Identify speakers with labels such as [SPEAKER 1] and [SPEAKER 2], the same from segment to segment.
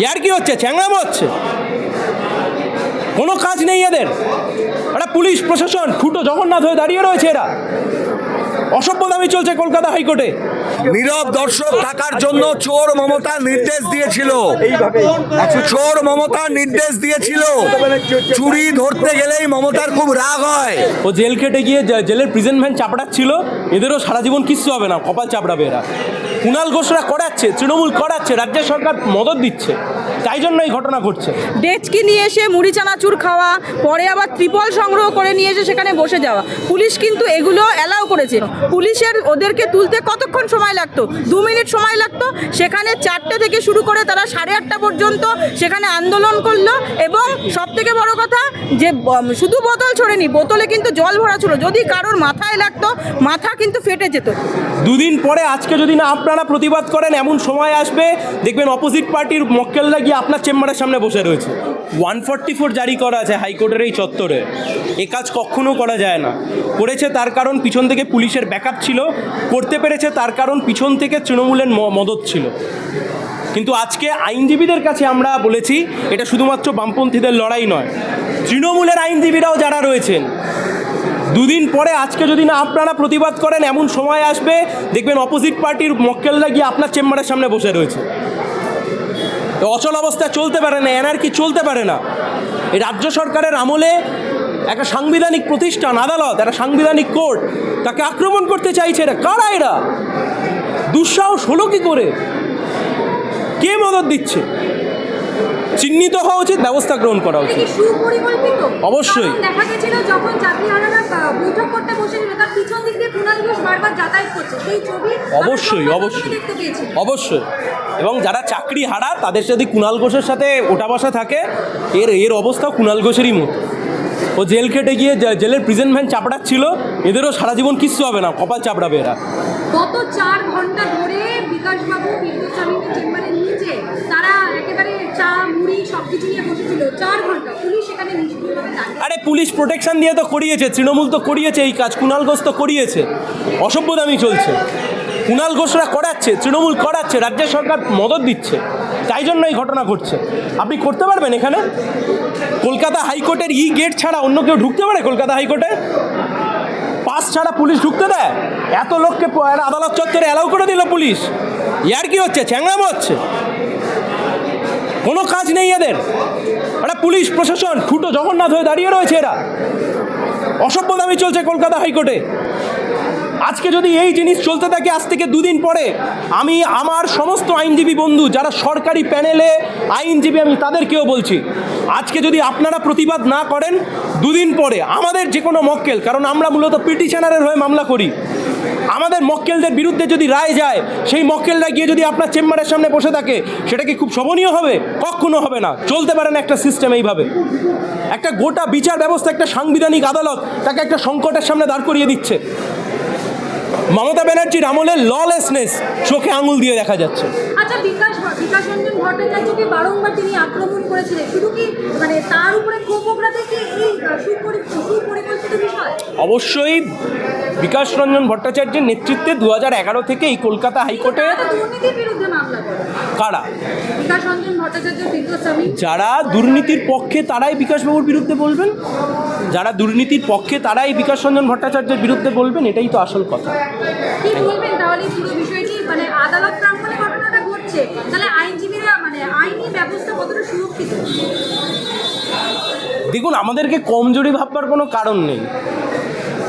[SPEAKER 1] ইয়ার কি হচ্ছে? চ্যাংরামো হচ্ছে কোনো কাজ নেই এদের। একটা পুলিশ প্রশাসন ফুটো জগন্নাথ হয়ে দাঁড়িয়ে রয়েছে এরা। অসভ্য দামি চলছে কলকাতা হাইকোর্টে।
[SPEAKER 2] নীরব দর্শক থাকার জন্য চোর মমতা নির্দেশ দিয়েছিল। চোর মমতা নির্দেশ দিয়েছিল। চুরি ধরতে গেলেই মমতার খুব রাগ হয়।
[SPEAKER 1] ও জেল খেটে গিয়ে জেলের প্রিজেন্ট ভ্যান চাপড়াচ্ছিল। এদেরও সারা জীবন কিচ্ছু হবে না কপাল চাপড়াবে এরা। কুণাল ঘোষরা করাচ্ছে তৃণমূল করাচ্ছে রাজ্য সরকার মদত দিচ্ছে। তাই জন্য এই ঘটনা ঘটছে।
[SPEAKER 3] ডেচকি নিয়ে এসে মুড়ি চানাচুর খাওয়া পরে আবার ত্রিপল সংগ্রহ করে নিয়ে এসে সেখানে বসে যাওয়া। পুলিশ কিন্তু এগুলো অ্যালাউ করেছে। পুলিশের ওদেরকে তুলতে কতক্ষণ সময় লাগতো? দু মিনিট সময় লাগতো। সেখানে চারটে থেকে শুরু করে তারা সাড়ে আটটা পর্যন্ত সেখানে আন্দোলন করল এবং সব থেকে বড় কথা যে শুধু বোতল ছড়েনি বোতলে কিন্তু জল ভরা ছিল। যদি কারোর মাথায় লাগতো মাথা কিন্তু ফেটে যেত।
[SPEAKER 1] দুদিন পরে আজকে যদি না আপনারা প্রতিবাদ করেন এমন সময় আসবে। দেখবেন অপোজিট পার্টির মক্কেলরা গিয়ে আপনার চেম্বারের সামনে বসে রয়েছে। ওয়ান ফর্টি ফোর জারি করা আছে হাইকোর্টের এই চত্বরে। এ কাজ কখনো করা যায় না। করেছে তার কারণ পিছন থেকে পুলিশের ব্যাকআপ ছিল। করতে পেরেছে তার কারণ পিছন থেকে তৃণমূলের মদত ছিল। কিন্তু আজকে আইনজীবীদের কাছে আমরা বলেছি, এটা শুধুমাত্র বামপন্থীদের লড়াই নয়। তৃণমূলের আইনজীবীরাও যারা রয়েছেন, দুদিন পরে আজকে যদি না আপনারা প্রতিবাদ করেন, এমন সময় আসবে, দেখবেন অপোজিট পার্টির মক্কেলরা গিয়ে আপনার চেম্বারের সামনে বসে রয়েছে। অচল অবস্থা চলতে পারে না, এনআরকি চলতে পারে না। এই রাজ্য সরকারের আমলে একটা সাংবিধানিক প্রতিষ্ঠান, আদালত, একটা সাংবিধানিক কোর্ট তাকে আক্রমণ করতে চাইছে এরা। কারা এরা? দুঃসাহস হলো কি করে? কে মদত দিচ্ছে? চিহ্নিত হওয়া উচিত ব্যবস্থা গ্রহণ করা উচিত। অবশ্যই।
[SPEAKER 4] দেখা গেছিল যখন বৈঠক করতে পিছন দিক দিয়ে কুণাল ঘোষ বারবার যাতায়াত করছে। সেই ছবি
[SPEAKER 1] অবশ্যই অবশ্যই। অবশ্যই। এবং যারা চাকরি হারা তাদের যদি কুণাল ঘোষের সাথে ওঠা বসা থাকে। এর এর অবস্থা কুণাল ঘোষেরই মতো। ও জেল খেটে গিয়ে জেলের প্রিজেন্ট ভ্যান চাপড়াচ্ছিল। এদেরও সারা জীবন কিচ্ছু হবে না কপাল চাপড়াবে এরা।
[SPEAKER 4] গত চার ঘণ্টা ধরে বিকাশবাবু বিদ্যুৎ স্বামীর চেম্বারের নিচে তারা একেবারে চা মুড়ি সব কিছু নিয়ে বসেছিল চার ঘণ্টা পুলিশ সেখানে নিষ্ক্রিয়ভাবে দাঁড়িয়ে
[SPEAKER 1] আরে পুলিশ প্রোটেকশন দিয়ে তো করিয়েছে, তৃণমূল তো করিয়েছে এই কাজ, কুণাল ঘোষ তো করিয়েছে। অসভ্যদামি চলছে। কুণাল ঘোষরা করাচ্ছে, তৃণমূল করাচ্ছে রাজ্য সরকার মদত দিচ্ছে, তাই জন্য এই ঘটনা ঘটছে। আপনি করতে পারবেন এখানে? কলকাতা হাইকোর্টের ই গেট ছাড়া অন্য কেউ ঢুকতে পারে কলকাতা হাইকোর্টে? পাস ছাড়া পুলিশ ঢুকতে দেয়? এত লোককে আদালত চত্বরে অ্যালাউ করে দিল পুলিশ। ইয়ার কি হচ্ছে? চ্যাংরামো হচ্ছে? কোনো কাজ নেই এদের। একটা পুলিশ প্রশাসন ফুটো জগন্নাথ হয়ে দাঁড়িয়ে রয়েছে এরা। অসভ্য দামি চলছে কলকাতা হাইকোর্টে। আজকে যদি এই জিনিস চলতে থাকে, আজ থেকে দুদিন পরে, আমি আমার সমস্ত আইনজীবী বন্ধু, যারা সরকারি প্যানেলে আইনজীবী, আমি তাদেরকেও বলছি, আজকে যদি আপনারা প্রতিবাদ না করেন, দুদিন পরে, আমাদের যে কোনো মক্কেল, কারণ আমরা মূলত পিটিশনারের হয়ে মামলা করি আমাদের মক্কেলদের বিরুদ্ধে যদি রায় যায়, সেই মক্কেলরা গিয়ে যদি আপনার চেম্বারের সামনে বসে থাকে, সেটা কি খুব শোভনীয় হবে? কখনো হবে না। চলতে পারে না একটা সিস্টেম এইভাবে। একটা গোটা বিচার ব্যবস্থা, একটা সাংবিধানিক আদালত তাকে একটা সংকটের সামনে দাঁড় করিয়ে দিচ্ছে। মমতা ব্যানার্জির আমলে ললেসনেস চোখে আঙুল দিয়ে দেখা যাচ্ছে।
[SPEAKER 4] আচ্ছা বিকাশ বিকাশ রঞ্জন ভট্টাচার্যকে বারংবার তিনি আক্রমণ করেছিলেন? শুধু কি মানে তার উপরে ক্ষোভ কি এই সুপরিকল্পিত বিষয়?
[SPEAKER 1] অবশ্যই বিকাশ রঞ্জন ভট্টাচার্যের নেতৃত্বে দু হাজার এগারো থেকে এই কলকাতা হাইকোর্টে
[SPEAKER 4] করে?
[SPEAKER 1] যারা দুর্নীতির পক্ষে তারাই বিকাশবাবুর বিরুদ্ধে বলবেন? যারা দুর্নীতির পক্ষে তারাই বিকাশ রঞ্জন ভট্টাচার্যের বিরুদ্ধে বলবেন এটাই তো আসল কথা।
[SPEAKER 4] মানে মানে
[SPEAKER 1] দেখুন আমাদেরকে কমজোরি ভাববার কোনো কারণ নেই।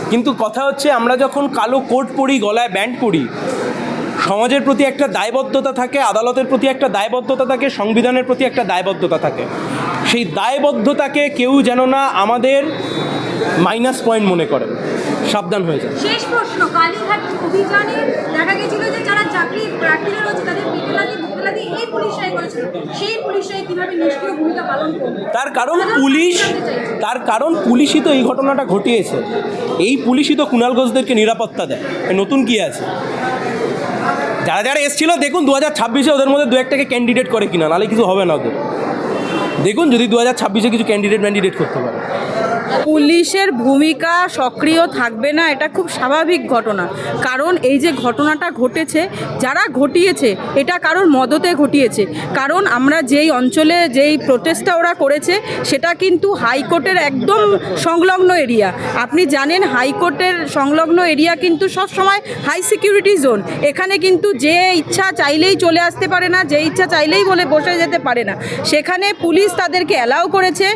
[SPEAKER 1] কিন্তু কথা হচ্ছে আমরা যখন কালো কোট পরি গলায় ব্যান্ড পরি সমাজের প্রতি একটা দায়বদ্ধতা থাকে আদালতের প্রতি একটা দায়বদ্ধতা থাকে সংবিধানের প্রতি একটা দায়বদ্ধতা থাকে। সেই দায়বদ্ধতাকে কেউ যেন না আমাদের মাইনাস পয়েন্ট মনে করেন। সাবধান হয়ে যায়
[SPEAKER 4] শেষ প্রশ্ন কালীঘাট অভিযানে দেখা গেছিল যে যারা চাকরি প্রার্থীরা রয়েছে তাদের বিকেলাদি বিকেলাদি এই পুলিশরাই করেছিল সেই পুলিশরাই কীভাবে নিষ্ক্রিয় ভূমিকা পালন করবে?
[SPEAKER 1] তার কারণ পুলিশ তার কারণ পুলিশই তো এই ঘটনাটা ঘটিয়েছে। এই পুলিশই তো কুণাল ঘোষদেরকে নিরাপত্তা দেয়। নতুন কি আছে? যারা যারা এসেছিল দেখুন দু হাজার ছাব্বিশে ওদের মধ্যে দু একটাকে ক্যান্ডিডেট করে কিনা নাহলে কিছু হবে না ওদের। দেখুন যদি দু হাজার ছাব্বিশে কিছু ক্যান্ডিডেট ম্যান্ডিডেট করতে পারে।
[SPEAKER 3] পুলিশের ভূমিকা সক্রিয় থাকবে না, এটা খুব স্বাভাবিক ঘটনা। কারণ এই যে ঘটনাটা ঘটেছে, যারা ঘটিয়েছে, এটা কারোর মদতে ঘটিয়েছে। কারণ আমরা যেই অঞ্চলে যেই প্রোটেস্টটা ওরা করেছে, সেটা কিন্তু হাইকোর্টের একদম সংলগ্ন এরিয়া। আপনি জানেন হাইকোর্টের সংলগ্ন এরিয়া কিন্তু সব সময় হাই সিকিউরিটি জোন এখানে কিন্তু যে ইচ্ছা চাইলেই চলে আসতে পারে না, যে ইচ্ছা চাইলেই বলে বসে যেতে পারে না। সেখানে পুলিশ তাদেরকে অ্যালাউ করেছে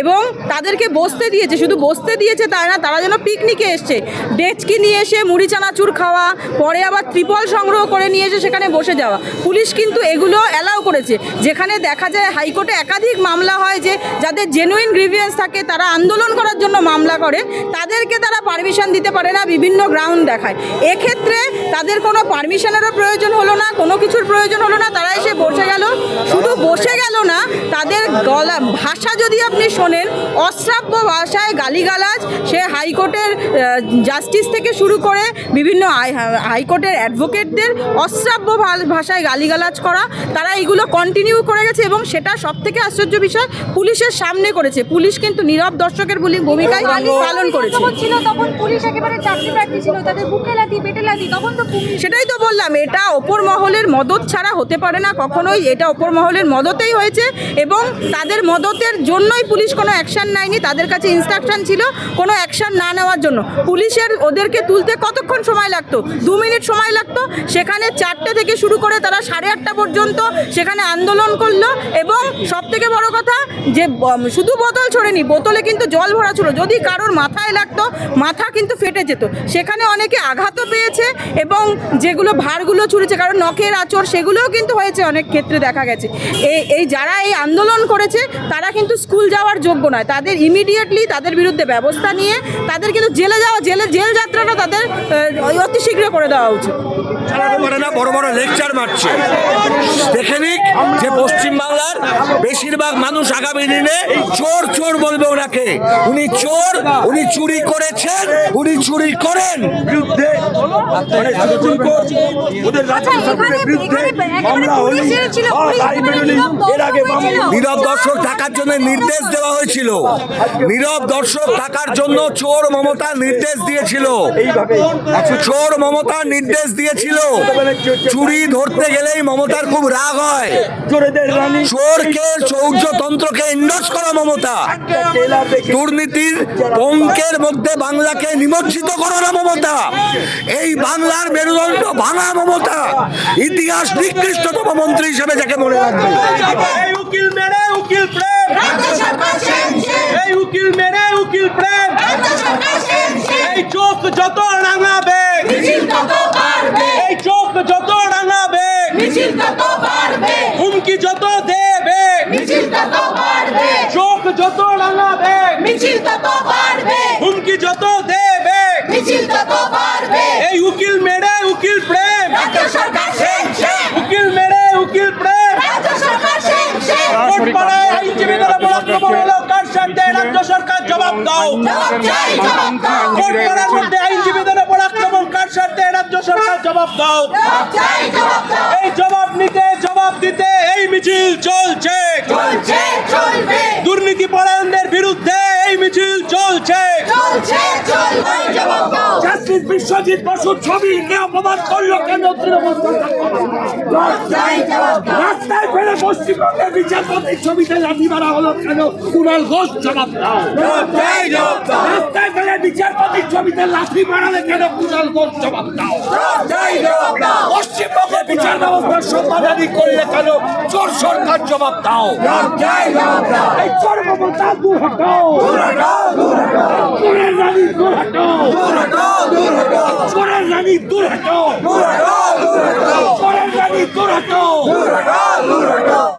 [SPEAKER 3] এবং তাদেরকে বসতে দিয়েছে, শুধু বসতে দিয়েছে তাই না? তারা যেন পিকনিকে এসছে। ডেচকি নিয়ে এসে মুড়ি চানাচুর খাওয়া, পরে আবার ত্রিপল সংগ্রহ করে নিয়ে এসে সেখানে বসে যাওয়া। পুলিশ কিন্তু এগুলো অ্যালাউ করেছে। যেখানে দেখা যায় হাইকোর্টে একাধিক মামলা হয় যে, যাদের জেনুইন গ্রিভিয়েন্স থাকে, তারা আন্দোলন করার জন্য মামলা করে। তাদেরকে তারা পারমিশন দিতে পারে না, বিভিন্ন গ্রাউন্ড দেখায়। এক্ষেত্রে তাদের কোনো পারমিশনেরও প্রয়োজন হলো না, কোনো কিছুর প্রয়োজন হলো না, তারা এসে বসে গেল। শুধু বসে গেল না, তাদের গলা, ভাষা যদি আপনি শোনেন, অশ্রাব্য ভাষায় গালিগালাজ সে হাইকোর্টের জাস্টিস থেকে শুরু করে বিভিন্ন হাই- হাইকোর্টের অ্যাডভোকেটদের অশ্রাব্য ভাষায় গালিগালাজ করা তারা এইগুলো কন্টিনিউ করে গেছে এবং সেটা সব থেকে আশ্চর্য বিষয় পুলিশের সামনে করেছে। পুলিশ কিন্তু নীরব দর্শকের বলি- ভূমিকায় পালন করেছে। সেটাই তো বললাম এটা ওপর মহলের মদত ছাড়া হতে পারে না কখনোই এটা ওপর মহলের মদতেই হয়েছে এবং তাদের মদতের জন্যই পুলিশ কোনো অ্যাকশন নেয়নি তাদের কাছে ইনস্ট্রাকশন ছিল কোনো অ্যাকশন না নেওয়ার জন্য। পুলিশের ওদেরকে তুলতে কতক্ষণ সময় লাগতো? দু মিনিট সময় লাগতো। সেখানে চারটে থেকে শুরু করে তারা সাড়ে আটটা পর্যন্ত সেখানে আন্দোলন করল এবং সব থেকে বড়ো কথা যে শুধু বোতল ছড়েনি, বোতলে কিন্তু জল ভরা ছিল। যদি কারোর মাথায় লাগতো, মাথা কিন্তু ফেটে যেত। সেখানে অনেকে আঘাতও পেয়েছে। এবং যেগুলো ভারগুলো ছুঁড়েছে, কারণ নখের আচর সেগুলোও কিন্তু হয়েছে অনেক ক্ষেত্রে দেখা গেছে। এই এই যারা এই আন্দোলন করেছে, তারা কিন্তু স্কুল যাওয়ার যোগ্য নয়। তাদের ইমিডিয়েটলি তাদের বিরুদ্ধে ব্যবস্থা নিয়ে তাদের কিন্তু জেলে যাওয়া, জেলে, জেল যাত্রাটা তাদের অতি শীঘ্র করে দেওয়া উচিত।
[SPEAKER 2] বড় বড় লেকচার দেখে পশ্চিমবাংলার বেশিরভাগ মানুষ আগামী দিনে চোর চোর বলবে ওনাকে। উনি চোর, উনি চুরি করেছেন, উনি চুরি
[SPEAKER 5] মানে সুপ্রিম কোর্ট ওদের বিরুদ্ধে মামলা হয়নি।
[SPEAKER 4] নীরব
[SPEAKER 5] এর আগে
[SPEAKER 4] দর্শক
[SPEAKER 2] নীরব দর্শক থাকার জন্য নির্দেশ দেওয়া হয়েছিল। নীরব দর্শক থাকার জন্য চোর মমতা নির্দেশ দিয়েছিল। চোর মমতা নির্দেশ দিয়েছিল। চুরি ধরতে গেলেই মমতার খুব রাগ হয়। চোরকে চৌর্যতন্ত্রকে ইন্ডোস করা মমতা। দুর্নীতির পঙ্কের মধ্যে বাংলাকে নিমজ্জিত করো না মমতা। এই বাংলার মেরুদণ্ড ভাঙা মমতা। ইতিহাস নিকৃষ্টতম মন্ত্রী হিসেবে যাকে মনে রাখবে।
[SPEAKER 1] উকিল মেরে উকিল প্রেম এই উকিল মেরে উকিল প্রেম এই চোখ যত রাঙাবে এই চোখ যত রাঙাবে হুমকি যত দেবে চোখ যত রাঙাবে হুমকি যত দেবে এই উকিল মেরে উকিল প্রেম উকিল মেরে উকিল প্রেম কোটপাড়ায় আইনজীবীদের উপর আক্রমণ হলো কার স্বার্থে রাজ্য সরকার জবাব দাও কোটপাড়ার মধ্যে আইনজীবীদের উপর আক্রমণ কার স্বার্থে রাজ্য সরকার জবাব দাও এই জবাব নিতে জবাব দিতে এই মিছিল চলছে। দুর্নীতি পরায়ণদের বিরুদ্ধে এই মিছিল চলছে।
[SPEAKER 5] জাস্টিস বিশ্বজিৎ বসুর ছবি কে অপমান করল? কেন তৃণমূল? রাস্তায় ফেলে পশ্চিমবঙ্গের বিচারপতির ছবিতে লাঠি মারা হলো কেন? কুণাল ঘোষ জবাব দাও। রাস্তায় ফেলে বিচারপতির ছবিতে লাঠি মারালে কেন কুণাল ঘোষ জবাব দাও? পশ্চিমবঙ্গে বিচার ব্যবস্থার সম্মানানি করলে কেন চোর সরকার জবাব দাও? এই চোর মমতা দূর হটাও। দূর হটাও চোরের রানী দূর হটাও। চোরের রানী দূর হটাও